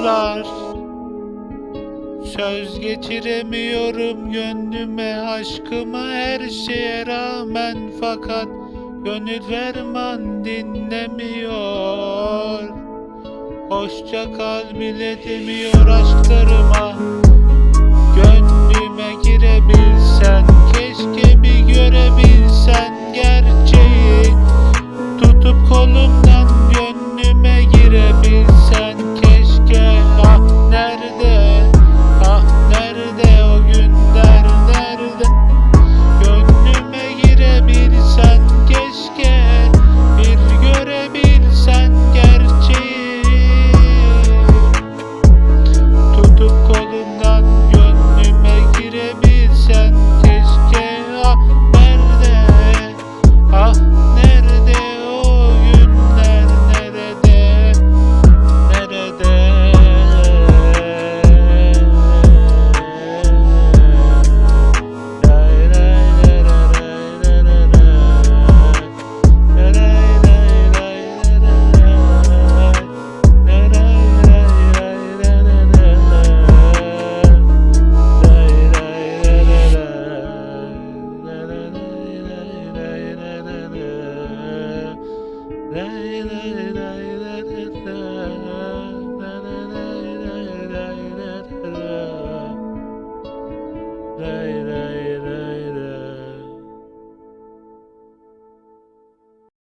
ağlar Söz geçiremiyorum gönlüme aşkıma her şeye rağmen. Fakat Gönül ferman dinlemiyor. Hoşça kal bile demiyor aşklarıma. Yeah.